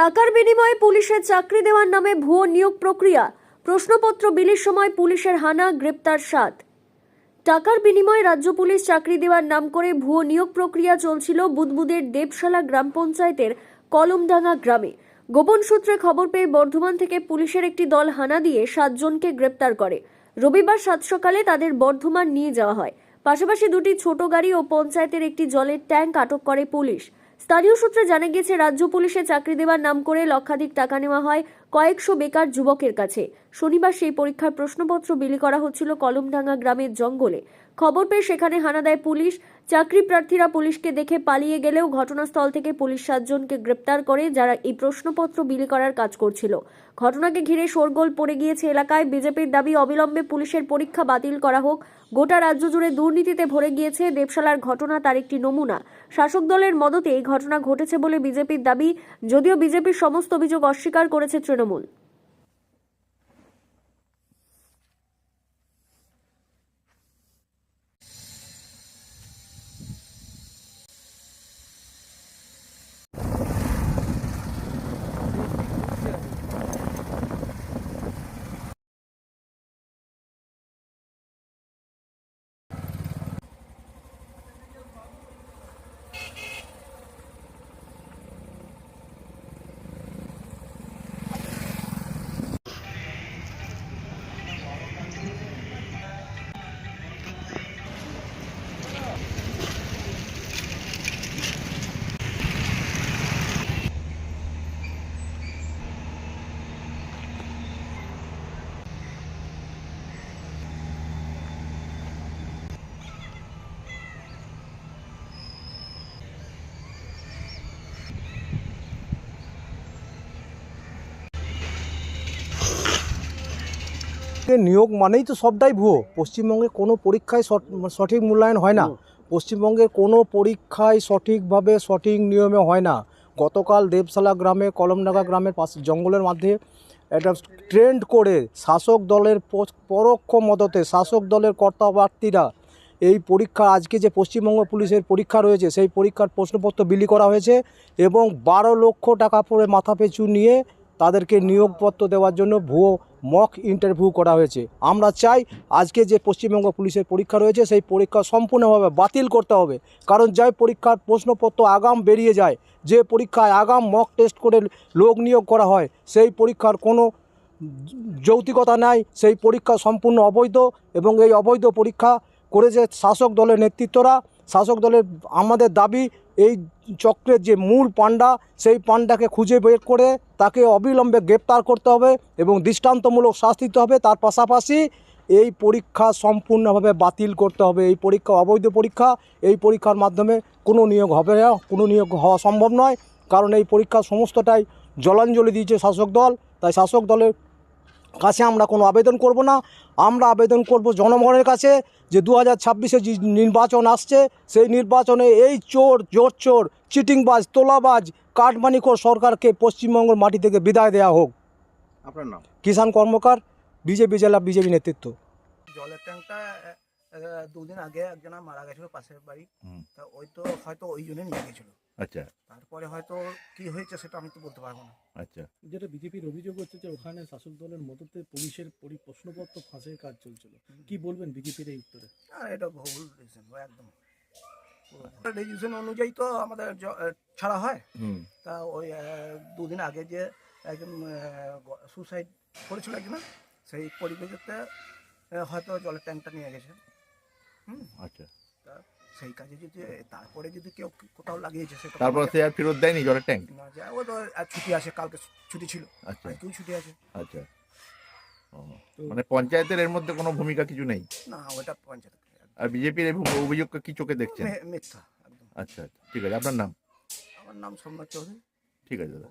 টাকার বিনিময়ে পুলিশের চাকরি দেওয়ার নামে ভুয়ো নিয়োগ প্রক্রিয়া। প্রশ্নপত্র বিলির সময় পুলিশের হানা, গ্রেপ্তার সাত। টাকার বিনিময়ে রাজ্য পুলিশ চাকরি দেওয়ার নাম করে ভুয়ো নিয়োগ প্রক্রিয়া চলছিল বুদবুদের দেবশালা গ্রাম পঞ্চায়েতের কলমডাঙ্গা গ্রামে। গোপন সূত্রে খবর পেয়ে বর্ধমান থেকে পুলিশের একটি দল হানা দিয়ে সাতজনকে গ্রেপ্তার করে। রবিবার সাত সকালে তাদের বর্ধমান নিয়ে যাওয়া হয়। পাশাপাশি দুটি ছোট গাড়ি ও পঞ্চায়েতের একটি জলের ট্যাঙ্ক আটক করে পুলিশ। স্থানীয় সূত্রে জানা গিয়েছে রাজ্য পুলিশে চাকরি দেওয়ার নাম করে লক্ষাধিক টাকা নেওয়া হয়। কয়েকশো বেকার যুবকের কাছে। শনিবার সেই পরীক্ষার প্রশ্নপত্র বিলি করা হচ্ছিল কলমডাঙ্গা গ্রামের জঙ্গলে। খবর পেয়ে সেখানে হানা দেয় পুলিশ। চাকরি প্রার্থীরা পুলিশকে দেখে পালিয়ে গেলেও ঘটনাস্থল থেকে পুলিশ সাতজনকে গ্রেপ্তার করে যারা এই প্রশ্নপত্র বিলি করার কাজ করছিল। ঘটনাকে ঘিরে শোরগোল পড়ে গিয়েছে এলাকায়। বিজেপির দাবি অবিলম্বে পুলিশের পরীক্ষা বাতিল করা হোক। গোটা রাজ্য জুড়ে দুর্নীতিতে ভরে গিয়েছে দেবশালার ঘটনা তার একটি নমুনা। শাসক দলের মদতে এই ঘটনা ঘটেছে বলে বিজেপির দাবি। যদিও বিজেপির সমস্ত অভিযোগ অস্বীকার করেছে তৃণমূল Mundo. নিয়োগ মানেই তো সবটাই ভুয়ো। পশ্চিমবঙ্গে কোনো পরীক্ষায় সঠিক মূল্যায়ন হয় না। পশ্চিমবঙ্গের কোনো পরীক্ষায় সঠিকভাবে সঠিক নিয়মে হয় না। গতকাল দেবশালা গ্রামে, কলমডাঙ্গা গ্রামের পাশে জঙ্গলের মধ্যে একটা ট্রেন্ড করে শাসক দলের পরোক্ষ মদতে শাসক দলের কর্তাপ্রার্থীরা এই পরীক্ষা, আজকে যে পশ্চিমবঙ্গ পুলিশের পরীক্ষা রয়েছে, সেই পরীক্ষার প্রশ্নপত্র বিলি করা হয়েছে এবং বারো লক্ষ টাকা পরে মাথা পিছু নিয়ে তাদেরকে নিয়োগপত্র দেওয়ার জন্য ভুয়ো মক ইন্টারভিউ করা হয়েছে। আমরা চাই আজকে যে পশ্চিমবঙ্গ পুলিশের পরীক্ষা রয়েছে, সেই পরীক্ষা সম্পূর্ণভাবে বাতিল করতে হবে। কারণ যাই পরীক্ষার প্রশ্নপত্র আগাম বেরিয়ে যায়, যে পরীক্ষায় আগাম মক টেস্ট করে লোক নিয়োগ করা হয়, সেই পরীক্ষার কোনো যৌতিকতা নাই, সেই পরীক্ষা সম্পূর্ণ অবৈধ এবং এই অবৈধ পরীক্ষা করেছে শাসক দলের নেতৃত্বরা। শাসক দলের আমাদের দাবি, এই চক্রের যে মূল পাণ্ডা, সেই পাণ্ডাকে খুঁজে বের করে তাকে অবিলম্বে গ্রেপ্তার করতে হবে এবং দৃষ্টান্তমূলক শাস্তি দিতে হবে। তার পাশাপাশি এই পরীক্ষা সম্পূর্ণভাবে বাতিল করতে হবে। এই পরীক্ষা, অবৈধ পরীক্ষা, এই পরীক্ষার মাধ্যমে কোনো নিয়োগ হবে না, কোনো নিয়োগ হওয়া সম্ভব নয়। কারণ এই পরীক্ষা সমস্তটাই জলাঞ্জলি দিয়েছে শাসক দল। তাই শাসক দলের কাছে আমরা কোনো আবেদন করব না। আমরা আবেদন করব জনগণের কাছে যে দু হাজার ছাব্বিশে যে নির্বাচন আসছে সেই নির্বাচনে এই চোর জোর চোর চিটিংবাজ তোলাবাজ কাঠমানিকর সরকারকে পশ্চিমবঙ্গের মাটি থেকে বিদায় দেওয়া হোক। আপনার নাম? কিষাণ কর্মকার বিজেপি জেলা বিজেপি নেতৃত্ব। জলের ট্যাঙ্কটা দুদিন আগে একজনা মারা গেছিল পাশের বাড়ি। হুম। তা ওই তো হয়তো ওই জন্য নিয়ে গেছিল। আচ্ছা। তারপরে হয়তো কি হয়েছে সেটা আমি তো বলতে পারব না। আচ্ছা। যেটা বিজেপির অভিযোগ হচ্ছে যে ওখানে শাসক দলের মদতে পুলিশের পরি- প্রশ্নপত্র ফাঁসের কাজ চলছিল। কি বলবেন বিজেপির এই উত্তরে? আর এটা ভুল ডিসিশন একদম। ডিসিশন অনুযায়ী তো আমাদের ছাড়া হয়। হুম। তা ওই দুদিন আগে যে একজন সুসাইড করেছিল একজন সেই পরিপ্রেক্ষিতে হয়তো জলের ট্যাঙ্কটা নিয়ে গেছে। হুম। আচ্ছা। তা সেই কাজে যদি তারপরে যদি কেউ কোথাও লাগিয়েছে সেটা তারপর সে আর ফেরত দেয়নি জলের ট্যাঙ্ক? না যায় ও তো আর ছুটি আছে কালকে ছুটি ছিল। আচ্ছা। ছুটি আছে। আচ্ছা। মানে পঞ্চায়েতের এর মধ্যে কোনো ভূমিকা কিছু নেই? না ওটা পঞ্চায়েত। আর বিজেপির এই কি চোখে দেখছেন? মিথ্যা একদম। আচ্ছা আচ্ছা। ঠিক আছে আপনার নাম? আমার নাম সোমনাথ চৌধুরী। ঠিক আছে দাদা।